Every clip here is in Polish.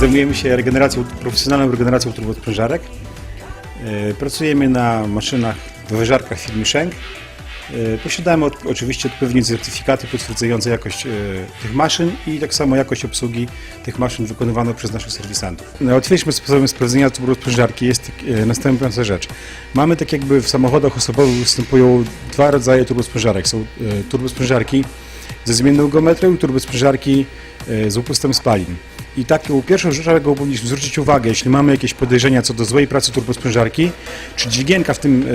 zajmujemy się regeneracją, profesjonalną regeneracją turbosprężarek. E, Pracujemy na maszynach, wyważarkach firmy Schenk. E, Posiadamy od, oczywiście odpowiednie certyfikaty potwierdzające jakość e, tych maszyn i tak samo jakość obsługi tych maszyn wykonywaną przez naszych serwisantów. Najłatwiejszym sposobem sprawdzenia turbosprężarki jest e, następująca rzecz. Mamy tak jakby w samochodach osobowych występują dwa rodzaje turbosprężarek. Są turbosprężarki ze zmienną geometrią i turbosprężarki z upustem spalin. I taką pierwszą rzecz, na jaką powinniśmy zwrócić uwagę, jeśli mamy jakieś podejrzenia co do złej pracy turbosprężarki, czy dźwigienka w tym, e,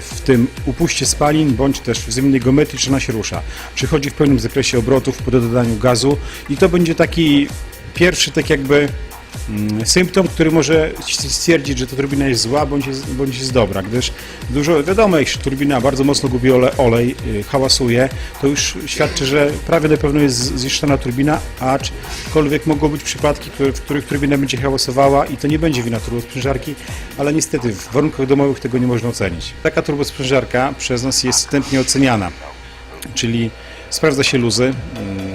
w tym upuście spalin, bądź też w zmiennej geometrii, czy ona się rusza, czy chodzi w pełnym zakresie obrotów po dodaniu gazu i to będzie taki pierwszy tak jakby symptom, który może stwierdzić, że ta turbina jest zła bądź jest, bądź jest dobra, gdyż dużo, wiadomo, jeśli turbina bardzo mocno gubi ole, olej, y, hałasuje, to już świadczy, że prawie na pewno jest zniszczona turbina, aczkolwiek mogą być przypadki, w których turbina będzie hałasowała i to nie będzie wina turbosprężarki, ale niestety w warunkach domowych tego nie można ocenić. Taka turbosprężarka przez nas jest wstępnie oceniana, czyli sprawdza się luzy, mm,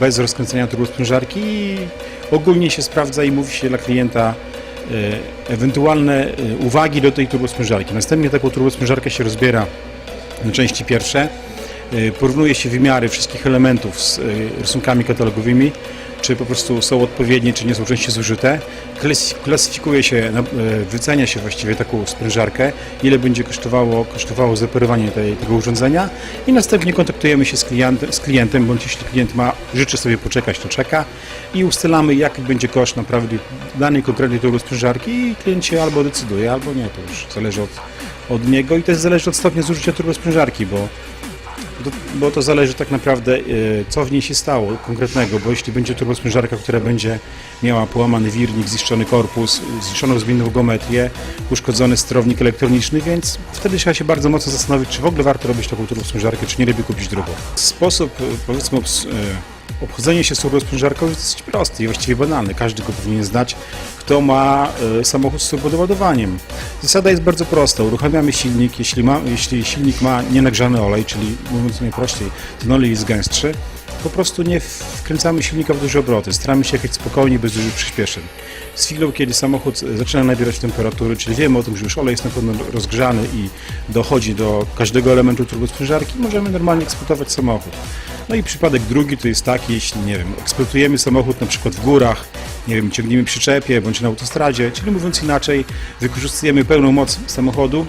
bez rozkręcenia turbosprężarki i ogólnie się sprawdza i mówi się dla klienta e, ewentualne e, uwagi do tej turbosprężarki. Następnie taką turbosprężarkę się rozbiera na części pierwsze, e, porównuje się wymiary wszystkich elementów z rysunkami katalogowymi, czy po prostu są odpowiednie, czy nie są części zużyte. Klasy- Klasyfikuje się, e, wycenia się właściwie taką sprężarkę, ile będzie kosztowało, kosztowało zaoperowanie tej, tego urządzenia i następnie kontaktujemy się z klientem, z klientem, bądź jeśli klient ma, życzy sobie poczekać, to czeka i ustalamy jaki będzie koszt naprawdę danej konkretnej turbosprężarki i klient się albo decyduje, albo nie, to już zależy od, od niego i też zależy od stopnia zużycia turbosprężarki, bo bo- to zależy tak naprawdę, e, co w niej się stało konkretnego, bo jeśli będzie turbosprężarka, która będzie miała połamany wirnik, zniszczony korpus, zniszczoną zmienną geometrię, uszkodzony sterownik elektroniczny, więc wtedy trzeba się bardzo mocno zastanowić, czy w ogóle warto robić taką turbosprężarkę, czy nie lepiej kupić drugą. Sposób, e, powiedzmy, e, obchodzenie się turbosprężarką jest dosyć prosty i właściwie banalny. Każdy go powinien znać, kto ma e, samochód z turbodoładowaniem. Zasada jest bardzo prosta. Uruchamiamy silnik. Jeśli, ma, jeśli silnik ma nienagrzany olej, czyli mówiąc najprościej, ten olej jest gęstszy, po prostu nie wkręcamy silnika w duże obroty. Staramy się jechać spokojnie, bez dużych przyspieszeń. Z chwilą, kiedy samochód zaczyna nabierać temperatury, czyli wiemy o tym, że już olej jest na pewno rozgrzany i dochodzi do każdego elementu turbosprężarki, możemy normalnie eksploatować samochód. No i przypadek drugi to jest taki, jeśli, nie wiem, eksploatujemy samochód na przykład w górach, nie wiem, ciągniemy przyczepie bądź na autostradzie, czyli mówiąc inaczej, wykorzystujemy pełną moc samochodu,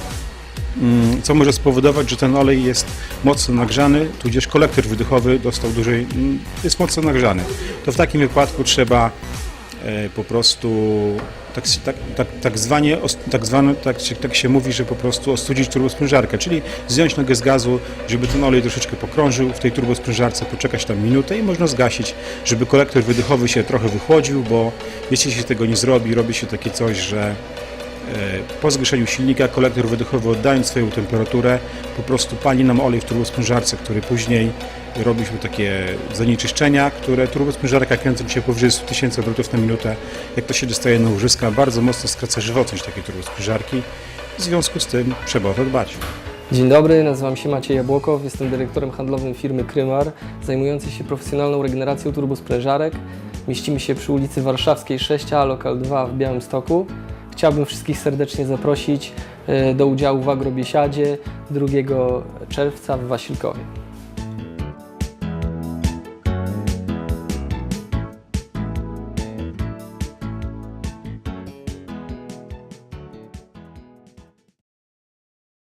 co może spowodować, że ten olej jest mocno nagrzany, tudzież kolektor wydechowy dostał dużej, mm, jest mocno nagrzany. To w takim wypadku trzeba e, po prostu tak, tak, tak, tak zwanie, tak, zwane, tak, tak się mówi, że po prostu ostudzić turbosprężarkę, czyli zdjąć nogę z gazu, żeby ten olej troszeczkę pokrążył w tej turbosprężarce, poczekać tam minutę i można zgasić, żeby kolektor wydechowy się trochę wychłodził, bo jeśli się tego nie zrobi, robi się takie coś, że Po zgaszeniu silnika kolektor wydechowy oddając swoją temperaturę po prostu pali nam olej w turbosprężarce, który później robiliśmy takie zanieczyszczenia, które turbosprężarka kręcąc się powyżej 100 tysięcy obrotów na minutę, jak to się dostaje na łożyska, bardzo mocno skraca żywotność takiej turbosprężarki. W związku z tym trzeba o to dbać. Dzień dobry, nazywam się Maciej Jabłokow, jestem dyrektorem handlowym firmy Krymar, zajmującej się profesjonalną regeneracją turbosprężarek. Mieścimy się przy ulicy Warszawskiej 6A, lokal 2 w Białymstoku. Chciałbym wszystkich serdecznie zaprosić e, do udziału w Agrobiesiadzie 2 czerwca w Wasilkowie.